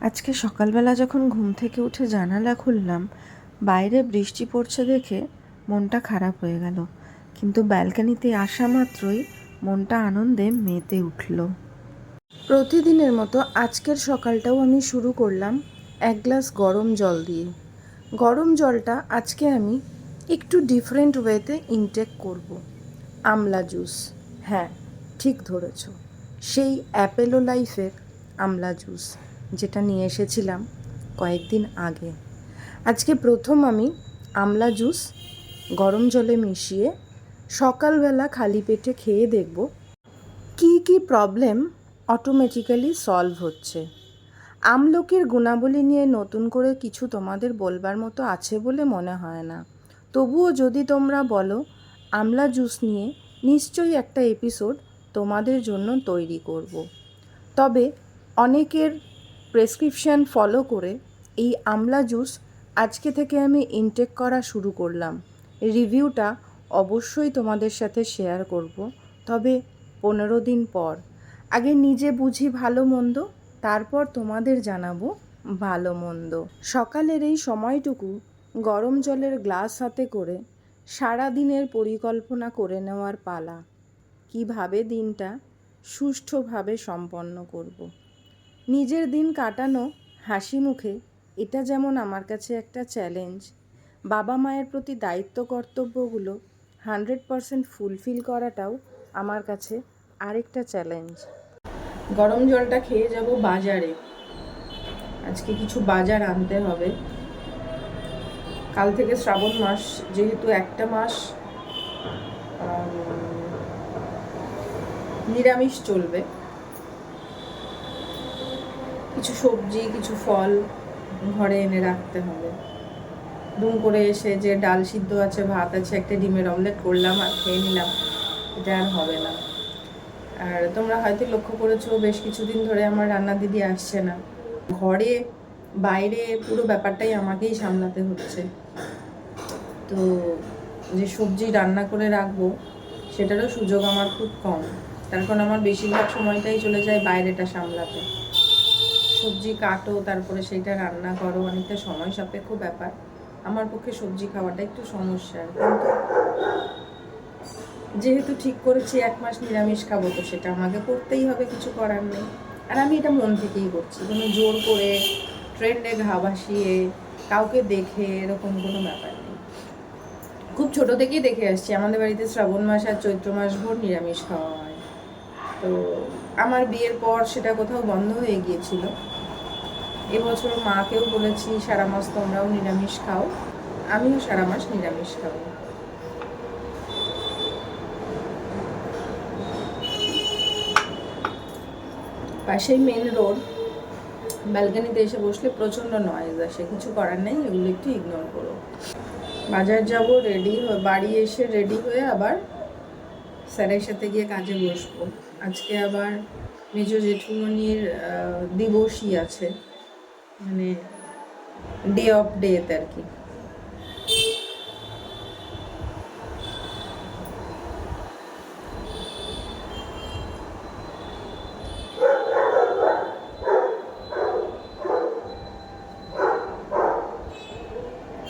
আজকে সকালবেলা যখন ঘুম থেকে উঠে জানালা খুললাম, বাইরে বৃষ্টি পড়ছে দেখে মনটা খারাপ হয়ে গেল। কিন্তু ব্যালকানিতে আসা মাত্রই মনটা আনন্দে মেতে উঠল। প্রতিদিনের মতো আজকের সকালটাও আমি শুরু করলাম এক গ্লাস গরম জল দিয়ে। গরম জলটা আজকে আমি একটু ডিফারেন্ট ওয়েতে ইনটেক করব। আমলা জুস হ্যাঁ ঠিক ধরেছ। সেই অ্যাপেলো লাইফের আমলা জুস যেটা নিয়ে এসেছিলাম কয়েকদিন আগে। আজকে প্রথম আমি আমলা জুস গরম জলে মিশিয়ে সকালবেলা খালি পেটে খেয়ে দেখব কী কী প্রবলেম অটোমেটিক্যালি সলভ হচ্ছে। আমলকির গুণাবলী নিয়ে নতুন করে কিছু তোমাদের বলবার মতো আছে বলে মনে হয় না। তবুও যদি তোমরা বলো, আমলা জুস নিয়ে নিশ্চয়ই একটা এপিসোড তোমাদের জন্য তৈরি করব। তবে অনেকের প্রেসক্রিপশান ফলো করে এই আমলা জুস আজকে থেকে আমি ইনটেক করা শুরু করলাম। রিভিউটা অবশ্যই তোমাদের সাথে শেয়ার করব, তবে পনেরো দিন পর। আগে নিজে বুঝি ভালো মন্দ, তারপর তোমাদের জানাব ভালো মন্দ। সকালের এই সময়টুকু গরম জলের গ্লাস হাতে করে সারা দিনের পরিকল্পনা করে নেওয়ার পালা। কীভাবে দিনটা সুষ্ঠুভাবে সম্পন্ন করব। নিজের দিন কাটানো হাসি মুখে এটা যেমন আমার কাছে একটা চ্যালেঞ্জ বাবা মায়ের প্রতি দায়িত্ব কর্তব্যগুলো হান্ড্রেড পারসেন্ট ফুলফিল করাটাও আমার কাছে আরেকটা চ্যালেঞ্জ গরম জলটা খেয়ে যাব বাজারে। আজকে কিছু বাজার আনতে হবে। কাল থেকে শ্রাবণ মাস, যেহেতু একটা মাস নিরামিষ চলবে। কিছু সবজি, কিছু ফল ঘরে এনে রাখতে হবে। দুম করে এসে যে ডাল সিদ্ধ আছে, ভাত আছে, একটা ডিমের অমলেট করলাম আর খেয়ে নিলাম, এটা আর হবে না। আর তোমরা হয়তো লক্ষ্য করেছ, বেশ কিছুদিন ধরে আমার রান্না দিদি আসছে না। ঘরে, বাইরে পুরো ব্যাপারটাই আমাকেই সামলাতে হচ্ছে। তো যে সবজি রান্না করে রাখব, সেটারও সুযোগ আমার খুব কম। তার কারণ আমার বেশিরভাগ সময়টাই চলে যায় বাইরেটা সামলাতে। সবজি কাটো, তারপরে সেইটা রান্না করো, অনেকটা সময় সাপেক্ষ ব্যাপার। আমার পক্ষে সবজি খাওয়াটা একটু সমস্যার, কিন্তু যেহেতু ঠিক করেছি এক মাস নিরামিষ খাব, তো সেটা আমাকে করতেই হবে, কিছু করার নেই। আর আমি এটা মন থেকেই করছি, কোনো জোর করে ট্রেন্ডে ঘা ভাসিয়ে কাউকে দেখে এরকম কোনো ব্যাপার নেই। খুব ছোট থেকেই দেখে আসছি, আমাদের বাড়িতে শ্রাবণ মাস আর চৈত্র মাস ভোর নিরামিষ খাওয়া হয়। তো আমার বিয়ের পর সেটা কোথাও বন্ধ হয়ে গিয়েছিল। এবছর মাকেও বলেছি, সারা মাস তোমরাও নিরামিষ খাও। আমিও সারা মাস নিরামিষ খাব। পাশেই মেন রোড ব্যালকানিতে এসে বসলে প্রচণ্ড নয়েজ আসে। কিছু করার নেই, এগুলো একটু ইগনোর করো। বাজার যাব রেডি বাড়ি এসে রেডি হয়ে আবার স্যারের সাথে গিয়ে কাজে বসবো। আজকে আবার মেজো জেঠুমনির দিবসই আছে। মানে ডে অফ ডেতে আর কি।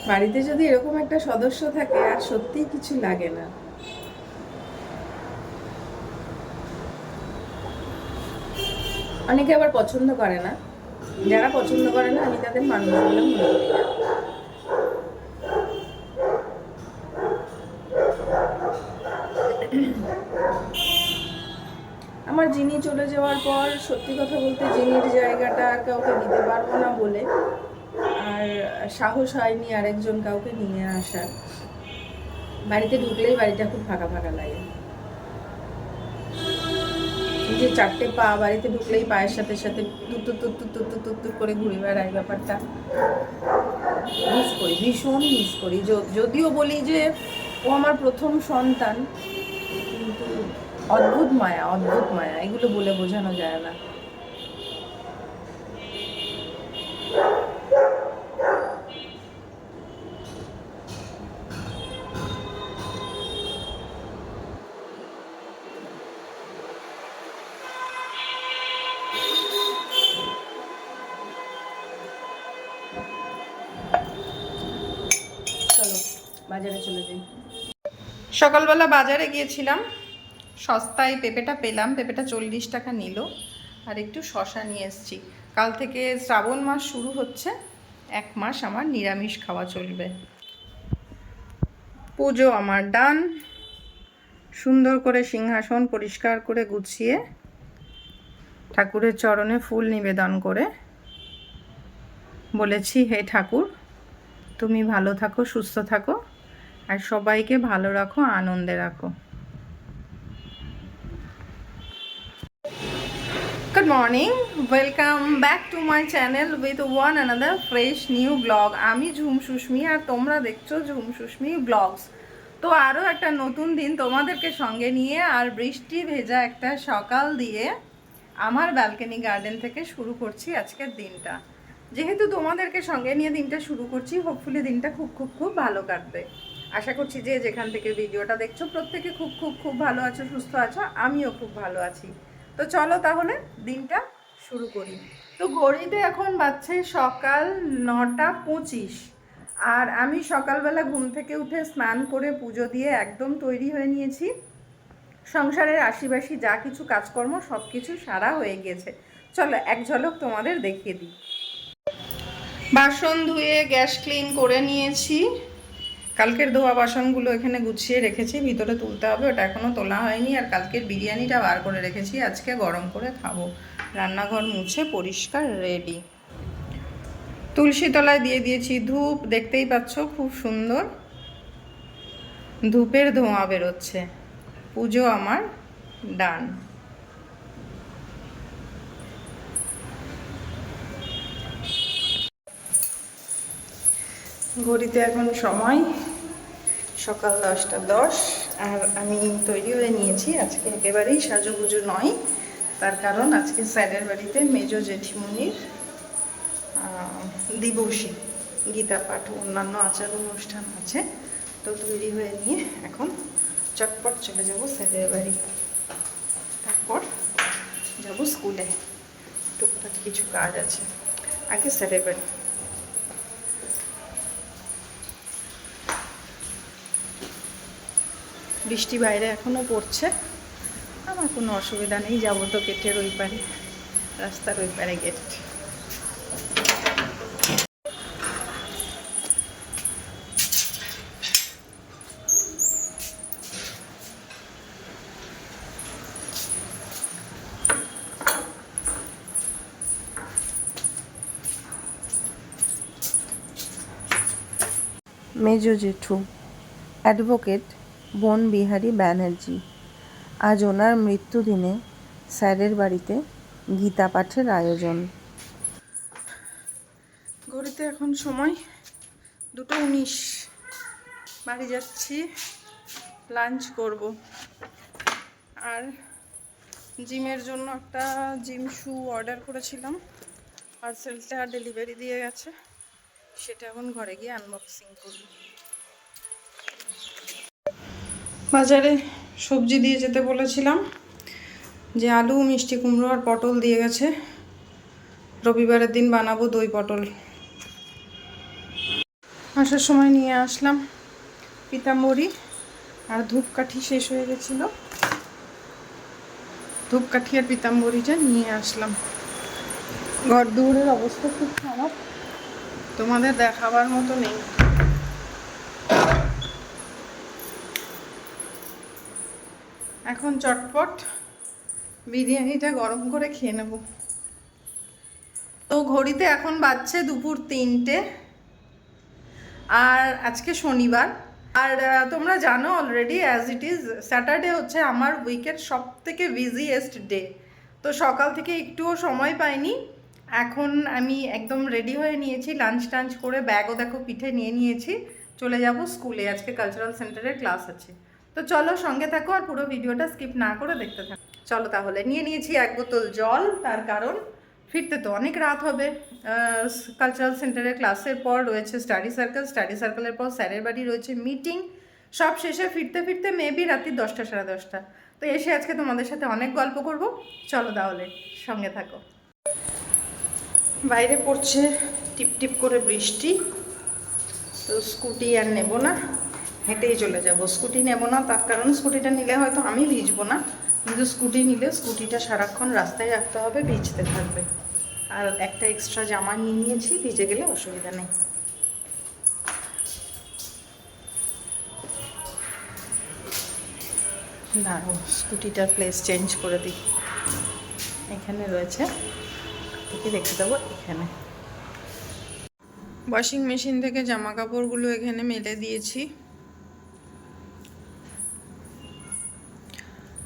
বাড়িতে যদি এরকম একটা সদস্য থাকে, আর সত্যিই কিছু লাগে না। অনেকে আবার পছন্দ করে না। যারা পছন্দ করে না, আমি তাদের মানুষ বলে মনে করি আমার যিনি চলে যাওয়ার পর সত্যি কথা বলতে জিনির জায়গাটা আর কাউকে দিতে পারব না বলে। আর সাহস হয়নি আরেকজন কাউকে নিয়ে আসার। বাড়িতে ঢুকলেই বাড়িটা খুব ফাঁকা ফাঁকা লাগে। যে চারটে পা বাড়িতে ঢুকলেই পায়ের সাথে সাথে তুত্তু তুত্তু তুত্তু তুত্তু করে ঘুরে বেড়ায় ব্যাপারটা। মিস করি, ভীষণ মিস করি। যদিও বলি যে ও আমার প্রথম সন্তান, কিন্তু অদ্ভুত মায়া অদ্ভুত মায়া, এগুলো বলে বোঝানো যায় না। বাজারে চলে যাই। সকালবেলা বাজারে গিয়েছিলাম। সস্তায় পেঁপেটা পেলাম। পেঁপেটা চল্লিশ টাকা নিল। আর একটু শশা নিয়ে এসেছি। কাল থেকে শ্রাবণ মাস শুরু হচ্ছে। এক মাস আমার নিরামিষ খাওয়া চলবে। পুজো আমার ডান। সুন্দর করে সিংহাসন পরিষ্কার করে গুছিয়ে ঠাকুরের চরণে ফুল নিবেদন করে বলেছি, হে ঠাকুর, তুমি ভালো থাকো, সুস্থ থাকো। আর সবাইকে ভালো রাখো, আনন্দে রাখো। Good morning welcome back to my channel with one another fresh new blog আমি ঝুম সুস্মি আর তোমরা দেখছ ঝুম সুস্মি ব্লগস তো আরও একটা নতুন দিন তোমাদেরকে সঙ্গে নিয়ে আর বৃষ্টি ভেজা একটা সকাল দিয়ে আমার ব্যালকনি গার্ডেন থেকে শুরু করছি আজকের দিনটা। যেহেতু তোমাদেরকে সঙ্গে নিয়ে দিনটা শুরু করছি হোপফুলি দিনটা খুব খুব খুব ভালো কাটবে। আশা করছি যে যেখান থেকে ভিডিওটা দেখছ, প্রত্যেকে খুব খুব খুব ভালো আছো, সুস্থ আছো, আমিও খুব ভালো আছি। তো চলো তাহলে দিনটা শুরু করি। তো ঘড়িতে এখন বাজছে সকাল নটা পঁচিশ। আর আমি সকালবেলা ঘুম থেকে উঠে স্নান করে পুজো দিয়ে একদম তৈরি হয়ে নিয়েছি। সংসারের আশিবাসী যা কিছু কাজকর্ম সব কিছু সারা হয়ে গেছে। চলো এক ঝলক তোমাদের দেখিয়ে দিই। বাসন ধুয়ে গ্যাস ক্লিন করে নিয়েছি। কালকের ধোয়া বাসনগুলো এখানে গুছিয়ে রেখেছি, ভিতরে তুলতে হবে, ওটা এখনও তোলা হয়নি, আর কালকের বিরিয়ানিটা বার করে রেখেছি, আজকে গরম করে খাব। রান্নাঘর মুছে পরিষ্কার রেডি। তুলসী তলায় দিয়ে দিয়েছি ধূপ, দেখতেই পাচ্ছ খুব সুন্দর। ধূপের ধোঁয়া বেরোচ্ছে, পুজো আমার ডান। ঘড়িতে এখন সময়। সকাল দশটা দশ। আর আমি তৈরি হয়ে নিয়েছি, আজকে একেবারেই সাজুগুজু নয়। তার কারণ আজকে স্যারের বাড়িতে মেজো জেঠিমুনির দিবসী গীতা পাঠ অন্যান্য আচার অনুষ্ঠান আছে। তো তৈরি হয়ে নিয়ে এখন চটপট চলে যাব স্যারের বাড়ি। তারপর যাব স্কুলে। টুকটাক কিছু কাজ আছে। আগে স্যারের বাড়ি। বৃষ্টি বাইরে এখনও পড়ছে। আমার কোনো অসুবিধা নেই, যাব তো গেটের ওই পারে, রাস্তার ওই পারে গেট। মেজো জেঠু অ্যাডভোকেট বন বিহারী ব্যানার্জি। আজ ওনার মৃত্যুদিনে স্যারের বাড়িতে গীতা পাঠের আয়োজন। ঘড়িতে এখন সময় দুটো উনিশ। বাড়ি যাচ্ছি, লাঞ্চ করব। আর জিমের জন্য একটা জিম শু অর্ডার করেছিলাম। পার্সেলটা ডেলিভারি দিয়ে গেছে। সেটা এখন ঘরে গিয়ে আনবক্সিং করব। বাজারে সবজি দিয়ে যেতে বলেছিলাম যে আলু, মিষ্টি কুমড়ো আর পটল দিয়ে গেছে। রবিবারের দিন বানাবো দই পটল। আসার সময় নিয়ে আসলাম। পিতাম্বরী আর ধূপকাঠি শেষ হয়ে গেছিল। ধূপকাঠি আর পিতাম্বরীটা নিয়ে আসলাম। ঘর দৌড়ের অবস্থা খুব খারাপ। তোমাদের দেখাবার মতো নেই। এখন চটপট বিরিয়ানিটা গরম করে খেয়ে নেব। তো ঘড়িতে এখন বাজছে দুপুর তিনটে। আর আজকে শনিবার। আর তোমরা জানো already as it is Saturday হচ্ছে আমার উইকের সব থেকে বিজিয়েস্ট ডে তো সকাল থেকে একটুও সময় পাইনি। এখন আমি একদম রেডি হয়ে নিয়েছি লাঞ্চ টাঞ্চ করে ব্যাগও দেখো পিঠে নিয়ে নিয়েছি। চলে যাব স্কুলে আজকে কালচারাল সেন্টারের ক্লাস আছে। তো চলো সঙ্গে থাকো আর পুরো ভিডিওটা স্কিপ না করে দেখতে থাকো। চলো তাহলে, নিয়ে নিয়েছি এক বোতল জল, তার কারণ ফিরতে তো অনেক রাত হবে। কালচারাল সেন্টারের ক্লাসের পর রয়েছে স্টাডি সার্কেল স্টাডি সার্কেলের পর স্যারের বাড়ি রয়েছে মিটিং সব শেষে ফিরতে ফিরতে মেবি রাত্রি দশটা, সাড়ে দশটা। তো এসে আজকে তোমাদের সাথে অনেক গল্প করব। চলো তাহলে, সঙ্গে থাকো। বাইরে পড়ছে টিপ টিপ করে বৃষ্টি। তো স্কুটি আর নেব না। হেঁটেই চলে যাব। স্কুটি নেব না, তার কারণ স্কুটিটা নিলে হয়তো আমি ভিজবো না। কিন্তু স্কুটি নিলে স্কুটিটা সারাক্ষণ রাস্তায় রাখতে হবে, ভিজতে থাকবে। আর একটা এক্সট্রা জামা নিয়ে নিয়েছি, ভিজে গেলে অসুবিধা নেই। দাঁড়ো স্কুটিটার প্লেস চেঞ্জ করে দিই। এখানে রয়েছে। থেকে রেখে দেবো এখানে। ওয়াশিং মেশিন থেকে জামা কাপড়গুলো এখানে মেলে দিয়েছি।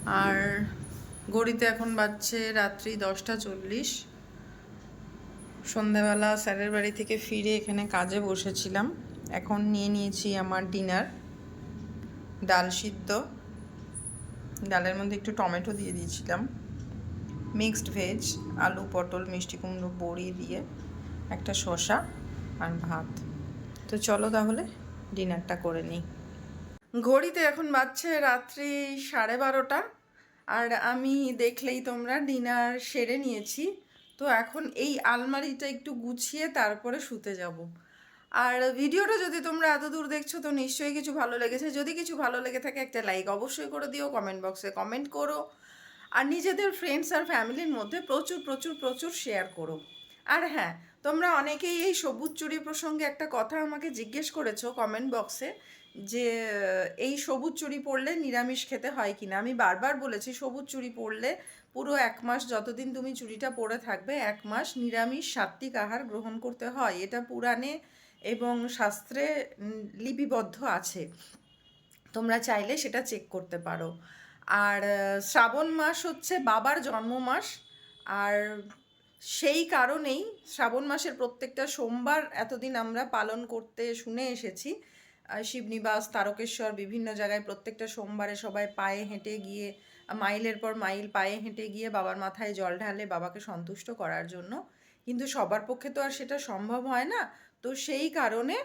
আর ঘড়িতে এখন বাজছে রাত্রি দশটা চল্লিশ। সন্ধ্যাবেলা স্যারের বাড়ি থেকে ফিরে এখানে কাজে বসেছিলাম। এখন নিয়ে নিয়েছি আমার ডিনার, ডাল সিদ্ধ। ডালের মধ্যে একটু টমেটো দিয়ে দিয়েছিলাম, মিক্সড ভেজ, আলু, পটল, মিষ্টি কুমড়ো, বড়ি দিয়ে, একটা শসা আর ভাত। তো চলো তাহলে ডিনারটা করে নিই। ঘড়িতে এখন বাজছে রাত্রি সাড়ে বারোটা। আর আমি দেখলেই তোমরা ডিনার সেরে নিয়েছি। তো এখন এই আলমারিটা একটু গুছিয়ে তারপরে শুতে যাব। আর ভিডিওটা যদি তোমরা এত দূর দেখছ, তো নিশ্চয়ই কিছু ভালো লেগেছে। যদি কিছু ভালো লেগে থাকে, একটা লাইক অবশ্যই করে দিও কমেন্ট বক্সে কমেন্ট করো। আর নিজেদের ফ্রেন্ডস আর ফ্যামিলির মধ্যে প্রচুর প্রচুর প্রচুর শেয়ার করো। আর হ্যাঁ তোমরা অনেকেই এই সবুজ চুরি প্রসঙ্গে একটা কথা আমাকে জিজ্ঞেস করেছ কমেন্ট বক্সে যে এই সবুজ চুড়ি পরলে নিরামিষ খেতে হয় কিনা? আমি বারবার বলেছি, সবুজ চুড়ি পরলে পুরো এক মাস যতদিন তুমি চুড়িটা পরে থাকবে, এক মাস নিরামিষ সাত্বিক আহার গ্রহণ করতে হয়। এটা পুরাণে এবং শাস্ত্রে লিপিবদ্ধ আছে। তোমরা চাইলে সেটা চেক করতে পারো। আর শ্রাবণ মাস হচ্ছে বাবার জন্ম মাস। আর সেই কারণেই শ্রাবণ মাসের প্রত্যেকটা সোমবার এতদিন আমরা পালন করতে শুনে এসেছি। শিবনিবাস তারকেশ্বর বিভিন্ন জায়গায় প্রত্যেকটা সোমবারে সবাই পায়ে হেঁটে গিয়ে, মাইলের পর মাইল পায়ে হেঁটে গিয়ে বাবার মাথায় জল ঢালে বাবাকে সন্তুষ্ট করার জন্য। কিন্তু সবার পক্ষে তো আর সেটা সম্ভব হয় না। তো সেই কারণে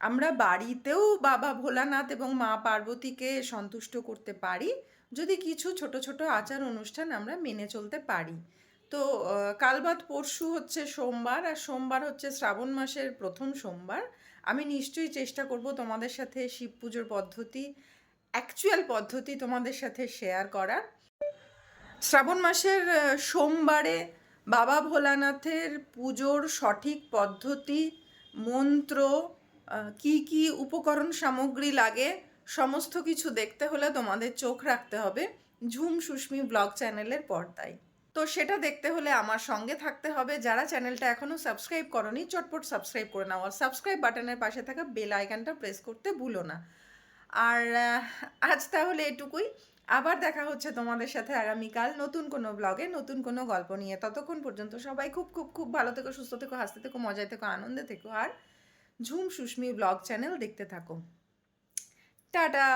আমরা বাড়িতেও বাবা ভোলানাথ এবং মা পার্বতীকে সন্তুষ্ট করতে পারি। যদি কিছু ছোট ছোট আচার অনুষ্ঠান আমরা মেনে চলতে পারি। তো কালবাদ পরশু হচ্ছে সোমবার আর সোমবার হচ্ছে শ্রাবণ মাসের প্রথম সোমবার। আমি নিশ্চয়ই চেষ্টা করব তোমাদের সাথে শিব পুজোর পদ্ধতি অ্যাকচুয়াল পদ্ধতি তোমাদের সাথে শেয়ার করার। শ্রাবণ মাসের সোমবারে বাবা ভোলানাথের পুজোর সঠিক পদ্ধতি, মন্ত্র কি কি উপকরণ সামগ্রী লাগে, সমস্ত কিছু দেখতে হলে তোমাদের চোখ রাখতে হবে ঝুম সুস্মি ব্লগ চ্যানেলের পর্দায়। তো সেটা দেখতে হলে আমার সঙ্গে থাকতে হবে। যারা চ্যানেলটা এখনও সাবস্ক্রাইব করনি, চটপট সাবস্ক্রাইব করে নাও। আর সাবস্ক্রাইব বাটনের পাশে থাকা বেল আইকনটা প্রেস করতে ভুলো না। আর আজ তাহলে এটুকুই। আবার দেখা হচ্ছে তোমাদের সাথে আগামীকাল নতুন কোনো ব্লগে নতুন কোনো গল্প নিয়ে। ততক্ষণ পর্যন্ত সবাই খুব খুব খুব ভালো থেকো, সুস্থ থেকো, হাসতে থেকো, মজায় থেকো, আনন্দে থেকো। আর ঝুম সুস্মি ব্লগ চ্যানেল দেখতে থাকো। টাটা!